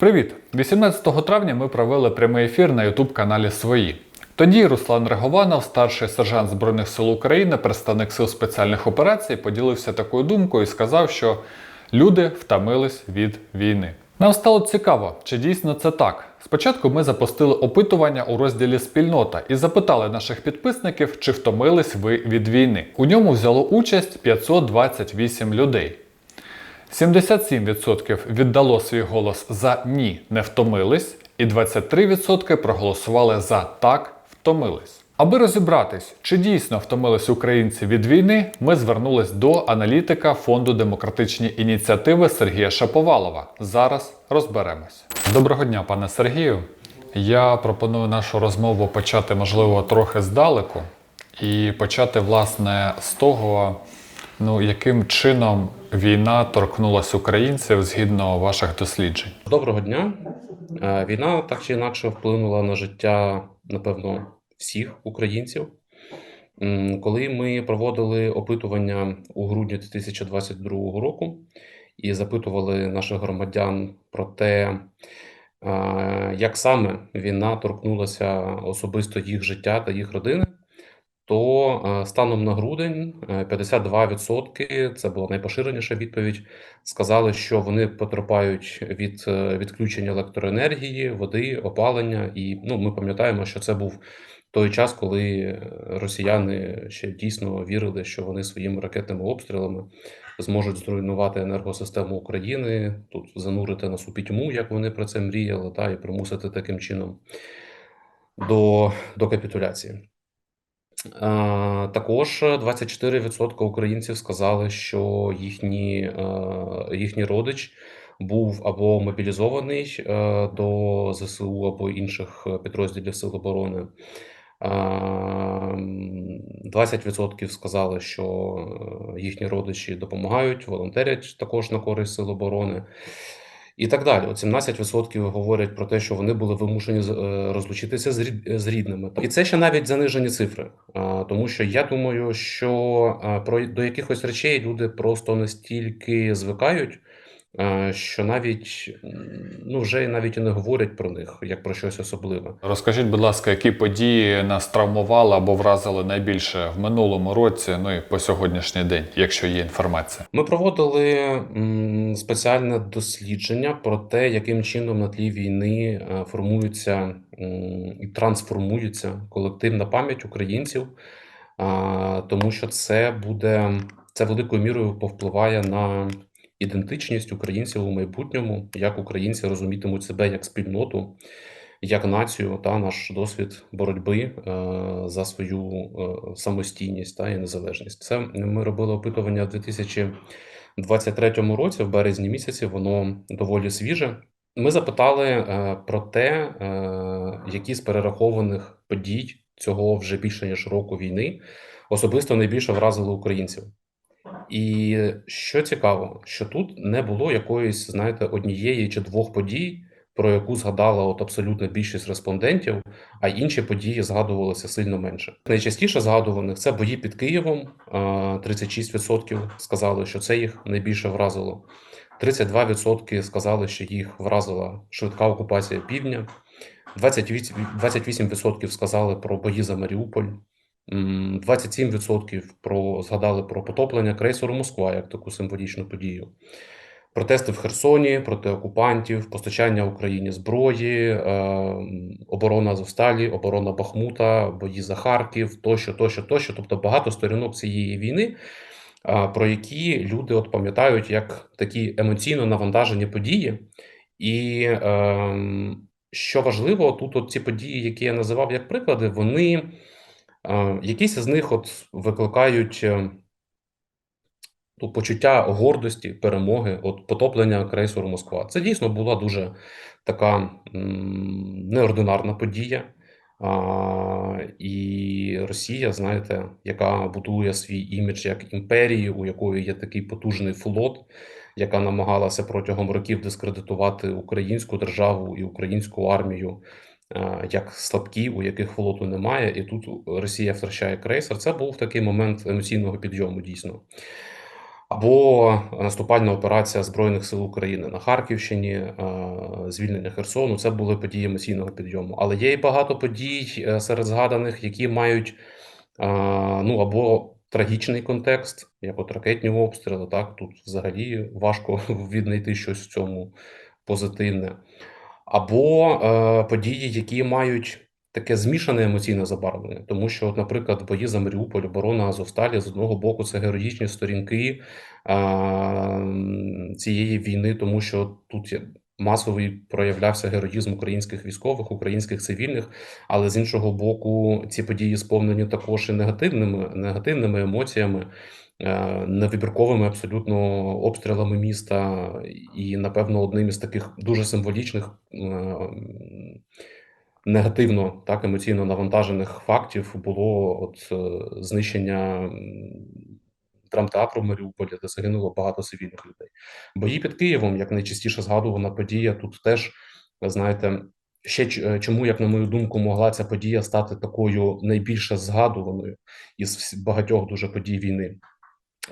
Привіт! 18 травня ми провели прямий ефір на youtube каналі Свої. Тоді Руслан Регованов, старший сержант Збройних сил України, представник сил спеціальних операцій, поділився такою думкою і сказав, що люди втомились від війни. Нам стало цікаво, чи дійсно це так. Спочатку ми запустили опитування у розділі Спільнота і запитали наших підписників, чи втомились ви від війни. У ньому взяло участь 528 людей. 77% віддало свій голос за ні, не втомились, і 23% проголосували за так, втомились. Аби розібратись, чи дійсно втомились українці від війни, ми звернулись до аналітика фонду демократичні ініціативи Сергія Шаповалова. Зараз розберемось. Доброго дня, пане Сергію. Я пропоную нашу розмову почати, можливо, трохи здалеку, і почати, власне, з того, ну яким чином війна торкнулася українців згідно ваших досліджень. Доброго дня. Е, Війна так чи інакше вплинула на життя, напевно, всіх українців. Коли ми проводили опитування у грудні 2022 року і запитували наших громадян про те, е, як саме війна торкнулася особисто їх життя та їх родини, то е, станом на грудень е, 52% це була найпоширеніша відповідь. Сказали, що вони потерпають від е, відключення електроенергії, води, опалення. І ну, ми пам'ятаємо, що це був той час, коли е, росіяни ще дійсно вірили, що вони своїми ракетними обстрілами зможуть зруйнувати енергосистему України, тут занурити нас у пітьму, як вони про це мріяли, та і примусити таким чином до, до капітуляції. Е, Також 24% українців сказали, що їхні, е, їхній родич був або мобілізований е, до ЗСУ або інших підрозділів Сил оборони. Е, м, 20% сказали, що їхні родичі допомагають, волонтерять також на користь Сил оборони. І так далі. От 17% говорять про те, що вони були вимушені е, розлучитися з рідними. І це ще навіть занижені цифри. Тому що я думаю, що про до якихось речей люди просто настільки звикають, що навіть ну вже навіть і не говорять про них як про щось особливе. Розкажіть, будь ласка, які події нас травмували або вразили найбільше в минулому році, ну і по сьогоднішній день, якщо є інформація. Ми проводили м, спеціальне дослідження про те, яким чином на тлі війни е, формується м, і трансформується колективна пам'ять українців, а, тому що це буде це великою мірою повпливає на ідентичність українців у майбутньому, як українці розумітимуть себе як спільноту, як націю та наш досвід боротьби е, за свою е, самостійність та і незалежність. Це ми робили опитування в 2023 році, в березні місяці, воно доволі свіже. Ми запитали е, про те, е, які з перерахованих подій цього вже більше ніж року війни особисто найбільше вразили українців. І що цікаво, що тут не було якоїсь, знаєте, однієї чи двох подій, про яку згадала от абсолютна більшість респондентів, а інші події згадувалися сильно менше. Найчастіше згадуваних це бої під Києвом. а, 36% сказали, що це їх найбільше вразило. 32% сказали, що їх вразила швидка окупація півдня. 28% 28% сказали про бої за Маріуполь. М, 27% про згадали про потоплення крейсеру Москва як таку символічну подію. Протести в Херсоні проти окупантів, постачання Україні зброї, е, оборона Азовсталі, оборона Бахмута, бої за Харків, тощо, тощо, тощо. Тобто багато сторінок цієї війни, а, про які люди от пам'ятають як такі емоційно навантажені події. І ем, що важливо, тут от ці події, які я називав як приклади, вони е, якісь з них от викликають е, ну, почуття гордості, перемоги, от потоплення крейсеру Москва. Це дійсно була дуже така неординарна подія. А, і Росія, знаєте, яка будує свій імідж як імперії, у якої є такий потужний флот, яка намагалася протягом років дискредитувати українську державу і українську армію як слабкі, у яких флоту немає, і тут Росія втрачає крейсер. Це був такий момент емоційного підйому, дійсно. або наступальна операція Збройних сил України на Харківщині, е, звільнення Херсону. Це були події емоційного підйому. Але є і багато подій е, серед згаданих, які мають е, ну або трагічний контекст, як от ракетні обстріли. Так тут взагалі важко віднайти щось в цьому позитивне, або е, події, які мають. Таке змішане емоційне забарвлення, тому що, от, наприклад, бої за Маріуполь, оборона Азовсталі з одного боку це героїчні сторінки е, цієї війни, тому що тут масовий проявлявся героїзм українських військових, українських цивільних, але з іншого боку, ці події сповнені також і негативними, негативними емоціями, е, невибірковими абсолютно обстрілами міста, і, напевно, одним із таких дуже символічних. е, негативно так емоційно навантажених фактів було от е, знищення м, драмтеатру в Маріуполі, де загинуло багато цивільних людей. Бої під Києвом, як найчастіше згадувана подія, тут теж знаєте. Ще е, чому, як на мою думку, могла ця подія стати такою найбільше згадуваною із багатьох дуже подій війни.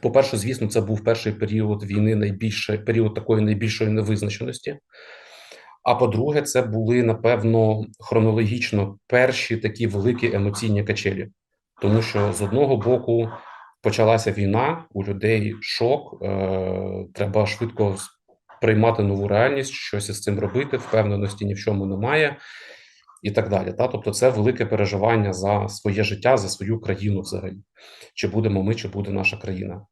По-перше, звісно, це був перший період війни, найбільше період такої найбільшої невизначеності. А по-друге, це були напевно хронологічно перші такі великі емоційні качелі, тому що з одного боку почалася війна, у людей шок, е, треба швидко приймати нову реальність, щось із цим робити, впевненості ні в чому немає, і так далі. Та тобто, це велике переживання за своє життя, за свою країну, взагалі, чи будемо ми, чи буде наша країна.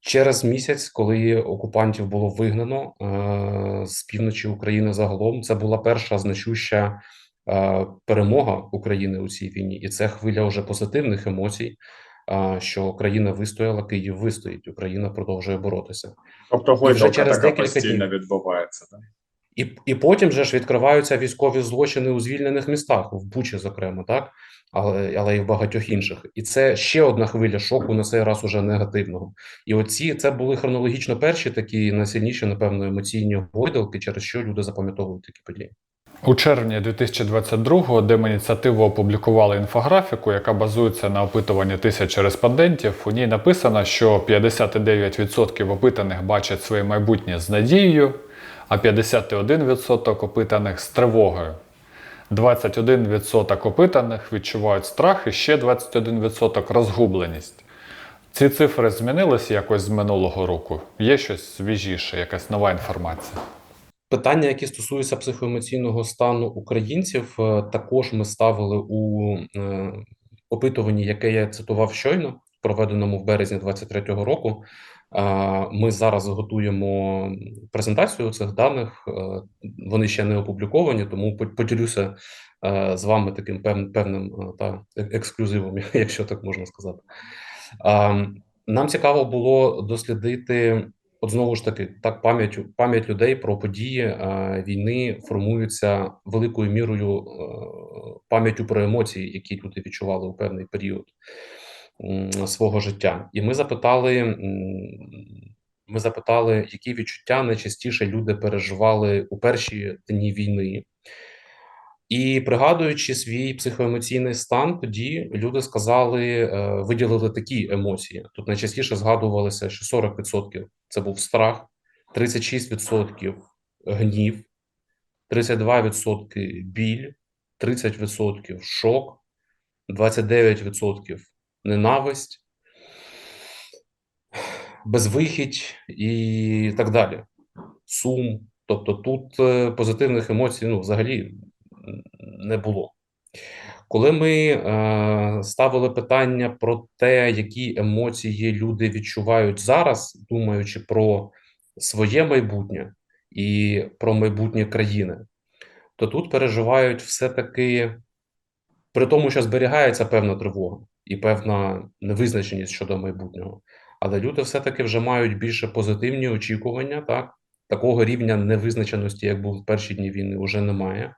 Через місяць, коли окупантів було вигнано е, з півночі України загалом, це була перша значуща е, перемога України у цій війні, і це хвиля вже позитивних емоцій. Що країна вистояла, Київ вистоїть, Україна продовжує боротися. Тобто гойдалка через така декілька постійно днів. відбувається. Так? І, і потім же ж відкриваються військові злочини у звільнених містах, в Бучі, зокрема, так але, але і в багатьох інших. І це ще одна хвиля шоку на цей раз уже негативного. І оці це були хронологічно перші такі найсильніші, напевно, емоційні гойдалки, через що люди запам'ятовують такі події. У червні 2022-го Демініціатива опублікувала інфографіку, яка базується на опитуванні тисячі респондентів. У ній написано, що 59% опитаних бачать своє майбутнє з надією, а 51% опитаних з тривогою. 21% опитаних відчувають страх і ще 21% розгубленість. Ці цифри змінилися якось з минулого року. Є щось свіжіше, якась нова інформація. Питання, які стосуються психоемоційного стану українців, е, також ми ставили у е, опитуванні, яке я цитував щойно, проведеному в березні 23-го року. Е, Ми зараз готуємо презентацію цих даних. Вони ще не опубліковані, тому поділюся з вами таким певним та ексклюзивом, якщо так можна сказати. Нам цікаво було дослідити, от знову ж таки, так пам'ять пам'ять людей про події е, війни формується великою мірою е, пам'яттю про емоції, які люди відчували у певний період м, свого життя. І ми запитали, м, ми запитали, які відчуття найчастіше люди переживали у перші дні війни. І пригадуючи свій психоемоційний стан, тоді люди сказали, е, виділили такі емоції. Тут найчастіше згадувалося, що 40% це був страх, 36% гнів, 32% біль, 30% шок, 29% ненависть, безвихідь і так далі. Сум. Тобто тут е, позитивних емоцій ну, взагалі не було. Коли ми е, ставили питання про те, які емоції люди відчувають зараз, думаючи про своє майбутнє і про майбутнє країни, то тут переживають все-таки, при тому, що зберігається певна тривога і певна невизначеність щодо майбутнього, але люди все-таки вже мають більше позитивні очікування, так? Такого рівня невизначеності, як був в перші дні війни, вже немає.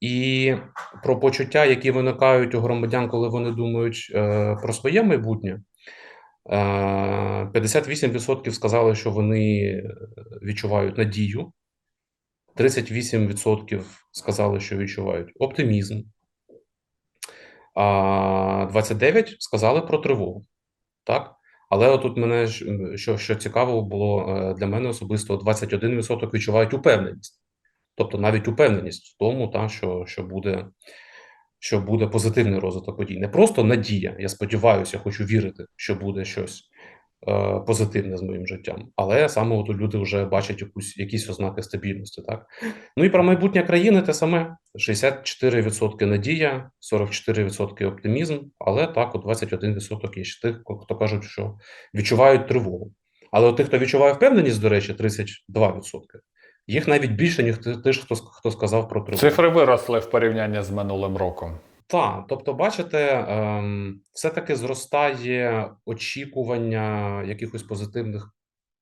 І про почуття, які виникають у громадян, коли вони думають е, про своє майбутнє, е, 58% сказали, що вони е, відчувають надію, 38% сказали, що відчувають оптимізм, а 29% сказали про тривогу. Так? Але отут мене що, що цікаво було е, для мене особисто 21% відчувають упевненість. Тобто навіть упевненість в тому, та, що, що, буде, що буде позитивний розвиток подій. Не просто надія, я сподіваюся, хочу вірити, що буде щось позитивне з моїм життям. Але саме от люди вже бачать якусь, якісь ознаки стабільності. Так? Ну і про майбутнє країни те саме: 64% надія, 44% оптимізм, але так, от 21% є ще тих, хто кажуть, що відчувають тривогу. Але тих, хто відчуває впевненість, до речі, 32%. Їх навіть більше, ніж ти, ти хто, хто сказав про тривогу. Цифри виросли в порівнянні з минулим роком. Так, тобто, бачите, ем, все-таки зростає очікування якихось позитивних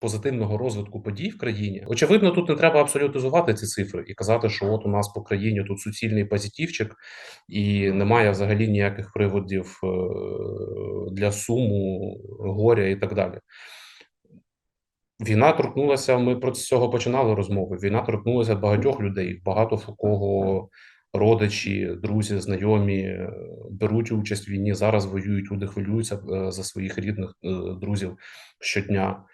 позитивного розвитку подій в країні. Очевидно, тут не треба абсолютизувати ці цифри і казати, що от у нас по країні тут суцільний позитивчик, і немає взагалі ніяких приводів е, для суму, горя і так далі. Війна торкнулася. Ми про цього починали розмову. Війна торкнулася багатьох людей. Багато в кого родичі, друзі, знайомі е, беруть участь в війні. Зараз воюють. Люди хвилюються е, за своїх рідних е, друзів щодня.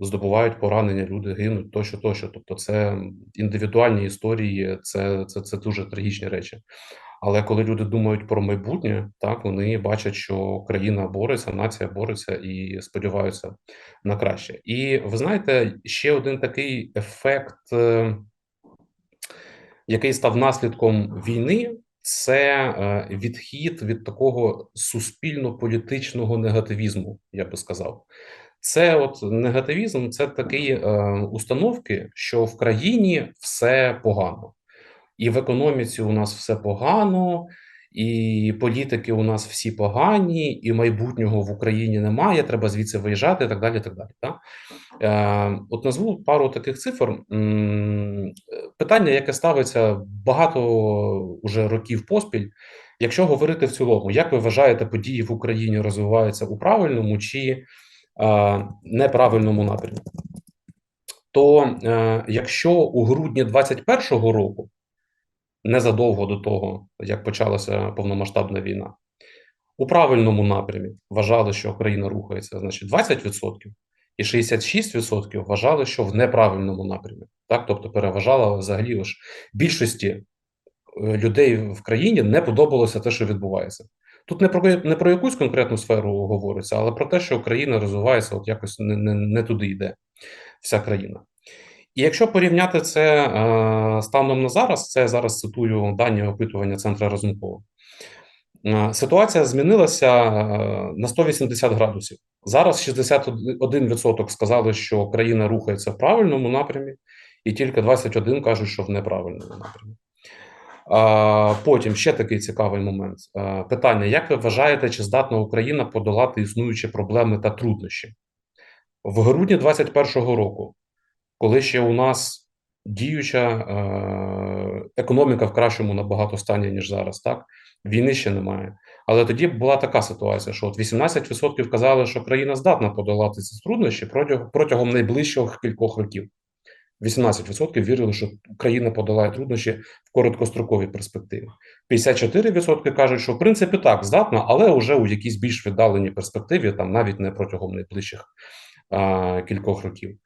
Здобувають поранення, люди гинуть тощо, тощо. Тобто, це індивідуальні історії, це, це, це дуже трагічні речі. Але коли люди думають про майбутнє, так вони бачать, що країна бореться, нація бореться і сподіваються на краще. І ви знаєте, ще один такий ефект, який став наслідком війни, це е, відхід від такого суспільно-політичного негативізму, я би сказав. Це от негативізм, це такі е, установки, що в країні все погано, і в економіці у нас все погано, і політики у нас всі погані, і майбутнього в Україні немає. Треба звідси виїжджати, і так далі. Так далі. Так? Е, от назву пару таких цифр. Питання, яке ставиться багато уже років поспіль. Якщо говорити в цілому, як ви вважаєте, події в Україні розвиваються у правильному чи е, неправильному напрямку? То е, якщо у грудні 2021 року, незадовго до того, як почалася повномасштабна війна, у правильному напрямі вважали, що країна рухається, значить 20%, і 66% вважали, що в неправильному напрямі. Так, тобто переважала взагалі лише більшості е, людей в країні не подобалося те, що відбувається. Тут не про не про якусь конкретну сферу говориться, але про те, що Україна розвивається, от якось не, не, не туди йде вся країна. І якщо порівняти це е, станом на зараз, це я зараз цитую дані опитування Центра Разумкова. Е, Ситуація змінилася е, на 180 градусів. Зараз 61% сказали, що країна рухається в правильному напрямі, і тільки 21 кажуть, що в неправильному напрямі. Потім ще такий цікавий момент. Питання: як ви вважаєте, чи здатна Україна подолати існуючі проблеми та труднощі? В грудні 2021 року, коли ще у нас діюча е, економіка в кращому набагато стані, ніж зараз, так? Війни ще немає. Але тоді була така ситуація, що от 18% казали, що країна здатна подолати ці труднощі протягом, протягом найближчих кількох років. 18% вірили, що Україна подолає труднощі в короткостроковій перспективі. 54% кажуть, що в принципі так здатна, але вже у якійсь більш віддаленій перспективі, там навіть не протягом найближчих а, кількох років.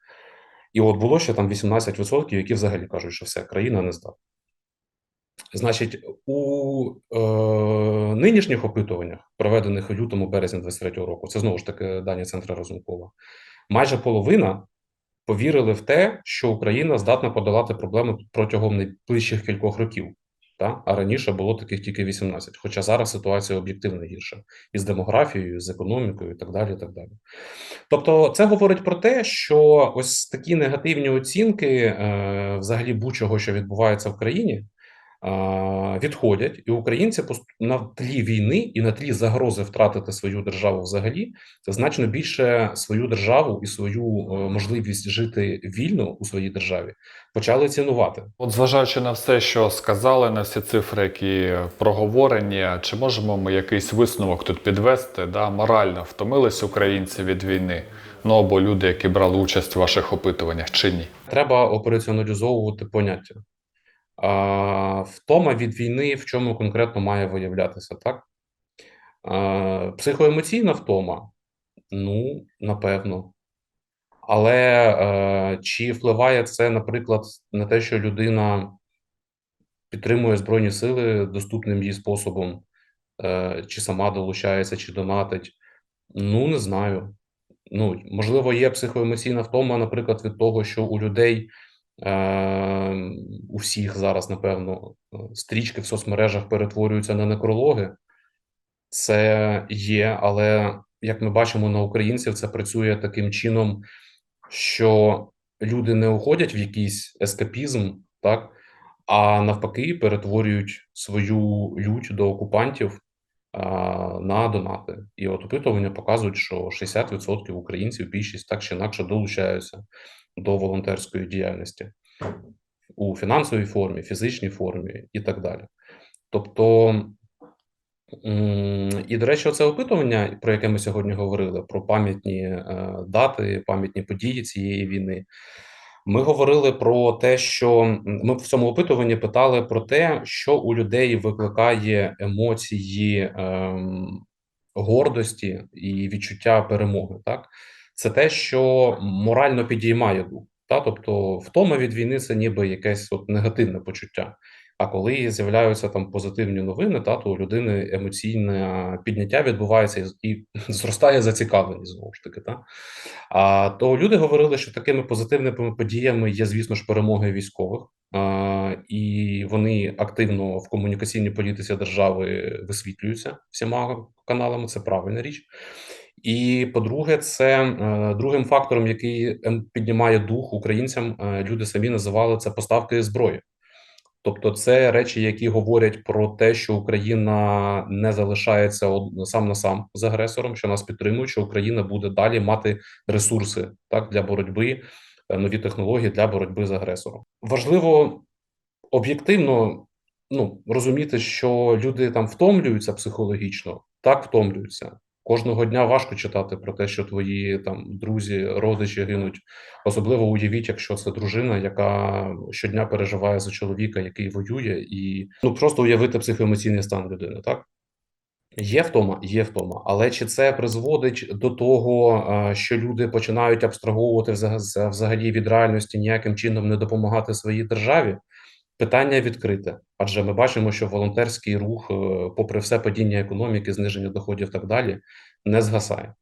І от було ще там 18%, які взагалі кажуть, що все, країна не здатна. Значить, у е, нинішніх опитуваннях, проведених у лютому березні 23 року, це знову ж таки дані Центра Разумкова, майже половина повірили в те, що Україна здатна подолати проблеми протягом найближчих кількох років. Та? А раніше було таких тільки 18. Хоча зараз ситуація об'єктивно гірша і з демографією, і з економікою, і так далі. І так далі. Тобто, це говорить про те, що ось такі негативні оцінки, е, взагалі будь-чого, що відбувається в країні, відходять, і українці на тлі війни і на тлі загрози втратити свою державу взагалі це значно більше свою державу і свою е, можливість жити вільно у своїй державі почали цінувати. От, зважаючи на все, що сказали, на всі цифри, які проговорені, чи можемо ми якийсь висновок тут підвести? Да? Морально втомились українці від війни? Ну або люди, які брали участь в ваших опитуваннях, чи ні? Треба операціоналізовувати поняття. Втома від війни в чому конкретно має виявлятися, так? Психоемоційна втома Ну, напевно. Але е, чи впливає це, наприклад, на те, що людина підтримує Збройні Сили доступним їй способом, е, чи сама долучається, чи донатить? Ну, не знаю. Ну, можливо, є психоемоційна втома, наприклад, від того, що у людей, е, у всіх зараз, напевно, е, стрічки в соцмережах перетворюються на некрологи. Це є, але як ми бачимо на українців, це працює таким чином, що люди не уходять в якийсь ескапізм, так, а навпаки, перетворюють свою лють до окупантів на донати. І от опитування показують, що 60% українців більшість так чи інакше долучаються до волонтерської діяльності у фінансовій формі, фізичній формі і так далі. Тобто, і, до речі, це опитування, про яке ми сьогодні говорили, про пам'ятні е, дати, пам'ятні події цієї війни. Ми говорили про те, що ми в цьому опитуванні питали про те, що у людей викликає емоції ем, гордості і відчуття перемоги. Так, це те, що морально підіймає дух. Та, тобто, втома від війни це ніби якесь от негативне почуття. А коли з'являються там позитивні новини, та то у людини емоційне підняття відбувається і, і зростає зацікавленість знову ж таки. Та? А то люди говорили, що такими позитивними подіями є, звісно ж, перемоги військових, а, і вони активно в комунікаційній політиці держави висвітлюються всіма каналами. Це правильна річ. І по-друге, це е, другим фактором, який ем, піднімає дух українцям, е, люди самі називали це поставки зброї. Тобто, це речі, які говорять про те, що Україна не залишається сам на сам з агресором, що нас підтримують, що Україна буде далі мати ресурси так для боротьби, е, нові технології для боротьби з агресором. Важливо об'єктивно ну, розуміти, що люди там втомлюються психологічно, так втомлюються. Кожного дня важко читати про те, що твої там друзі, родичі гинуть. Особливо уявіть, якщо це дружина, яка щодня переживає за чоловіка, який воює, і ну просто уявити психоемоційний стан людини, так? Є втома, є втома, але чи це призводить до того, е, що люди починають абстраговувати взаг- взагалі від реальності ніяким чином не допомагати своїй державі? Питання відкрите, адже ми бачимо, що волонтерський рух, е, попри все падіння економіки, зниження доходів так далі, не згасає.